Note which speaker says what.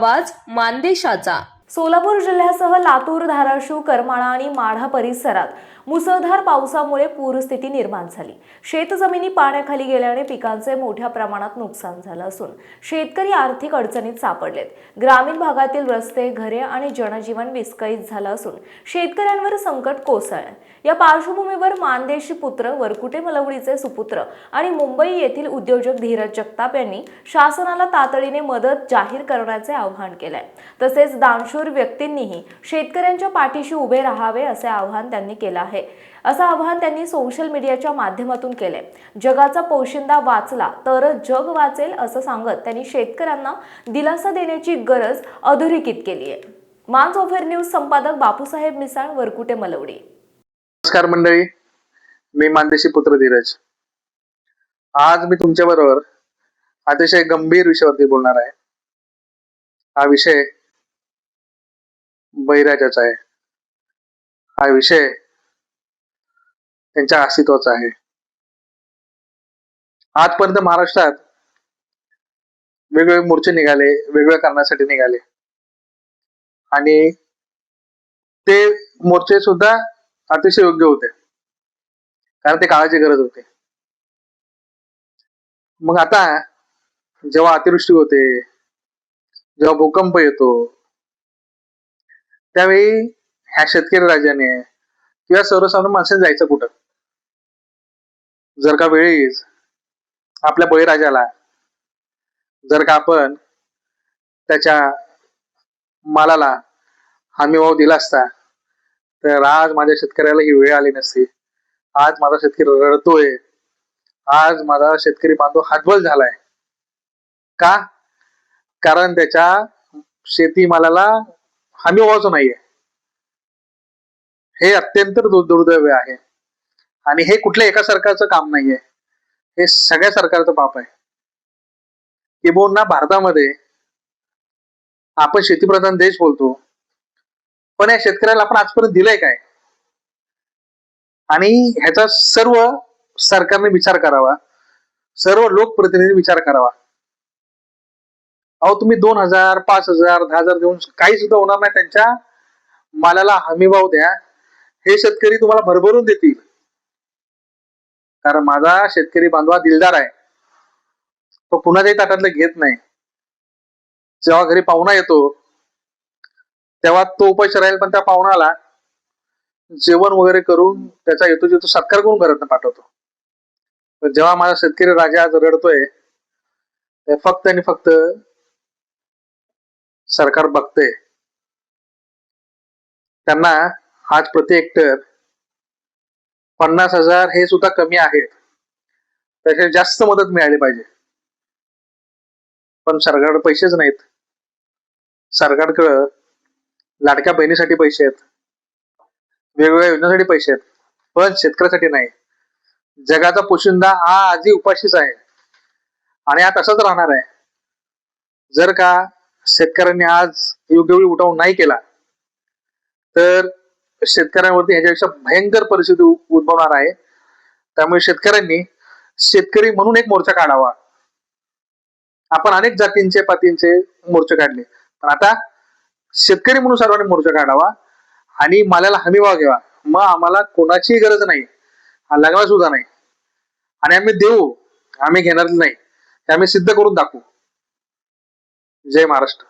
Speaker 1: आवाज मानदेशाचा.
Speaker 2: सोलापूर जिल्ह्यासह लातूर धाराशिव करमाळा आणि माढा परिसरात मुसळधार पावसामुळे पूरस्थिती निर्माण झाली. शेतजमिनी पाण्याखाली गेल्याने पिकांचे मोठ्या प्रमाणात नुकसान झालं असून शेतकरी आर्थिक अडचणीत सापडलेत. ग्रामीण भागातील रस्ते घरे आणि जनजीवन विस्कळीत झालं असून शेतकऱ्यांवर संकट कोसळलं. या पार्श्वभूमीवर मानदेशी पुत्र वरकुटे मलवडीचे सुपुत्र आणि मुंबई येथील उद्योजक धीरज जगताप यांनी शासनाला तातडीने मदत जाहीर करण्याचे आवाहन केलंय. तसेच दानशूर व्यक्तींनीही शेतकऱ्यांच्या पाठीशी उभे राहावे असे आवाहन त्यांनी केलं आहे. असं आवाहन त्यांनी सोशल मीडियाच्या माध्यमातून केलंय. जगाचा पोशिंदा वाचला तरच जग वाचेल असं सांगत त्यांनी शेतकऱ्यांना दिलासा देण्याची गरज अधोरेखित केली आहे. मान्स ओव्हर न्यूज संपादक बापूसाहेब मिसाळ वरकुटे मलवडी.
Speaker 3: नमस्कार मंडळी. मी मानदेशी पुत्र धीरज. आज मी तुमच्या बरोबर अतिशय गंभीर विषयावरती बोलणार आहे. हा विषय बहिराजाचा आहे. हा विषय त्यांच्या अस्तित्वाचा आहे. आजपर्यंत महाराष्ट्रात वेगवेगळे मोर्चे निघाले वेगवेगळ्या कारणासाठी निघाले. आणि ते मोर्चे सुद्धा अतिशय योग्य होते. कारण ते काळाची गरज होती. मग आता जेव्हा अतिवृष्टी होते जेव्हा भूकंप येतो त्यावेळी ह्या शेतकरी राजाने किंवा सर्वसाधारण माणसाने जायचं कुठं? जर का वेळीच आपल्या बळीराजाला जर का आपण त्याच्या मालाला हमी भाव दिला असता तर आज माझ्या शेतकऱ्याला ही वेळ आली नसती. आज माझा शेतकरी रडतोय. आज माझा शेतकरी बांधव हातबल झालाय. का? कारण त्याच्या शेतीमालाला हमी भावाचं नाहीये. हे अत्यंत दुर्दैव आहे. आणि हे कुठल्या एका सरकारचं काम नाहीये. हे सगळ्या सरकारचं पाप आहे. किंबहुना भारतामध्ये आपण शेतीप्रधान देश बोलतो. पण या शेतकऱ्याला आपण आजपर्यंत दिलंय काय? आणि ह्याचा सर्व सरकारने विचार करावा. सर्व लोकप्रतिनिधी विचार करावा. अहो तुम्ही दोन हजार पाच हजार दहा हजार देऊन काही सुद्धा होणार नाही. त्यांच्या मालाला हमी भाव द्या. हे शेतकरी तुम्हाला भरभरून देतील. कारण माझा शेतकरी बांधवा दिलदार आहे. तो कुणाच्याही ताटातलं घेत नाही. जेव्हा घरी पाहुणा येतो तेव्हा तो उपाशी राहील पण त्या पाहुणाला जेवण वगैरे करून त्याचा येतो जेतो सत्कार करून घरात पाठवतो. जेव्हा माझा शेतकरी राजा आज रडतोय ते फक्त आणि फक्त सरकार बघतंय. त्यांना आज प्रति हेक्टर पन्नास हजार हे सुद्धा कमी आहे त्याच्या जास्त मदत मिळाली पाहिजे. पण सरकारकडे पैसेच नाहीत. सरकारकडं लाडक्या बहिणीसाठी पैसे आहेत. वेगवेगळ्या योजनेसाठी पैसे आहेत. पण शेतकऱ्यासाठी नाही. जगाचा पोशिंदा हा आधी उपाशीच आहे. आणि हा तसाच राहणार आहे. जर का शेतकऱ्यांनी आज योग्य वेळी उठाव नाही केला तर शेतकऱ्यांवरती ह्याच्यापेक्षा भयंकर परिस्थिती उद्भवणार आहे. त्यामुळे शेतकऱ्यांनी शेतकरी म्हणून एक मोर्चा काढावा. आपण अनेक जातींचे पातींचे मोर्चे काढले. पण आता शेतकरी म्हणून सर्वांनी मोर्चा काढावा आणि माल्याला हमीभाव घ्यावा. मग आम्हाला कोणाचीही गरज नाही. लागणार सुद्धा नाही. आणि आम्ही देऊ आम्ही घेणार नाही. आम्ही सिद्ध करून दाखवू. जय महाराष्ट्र.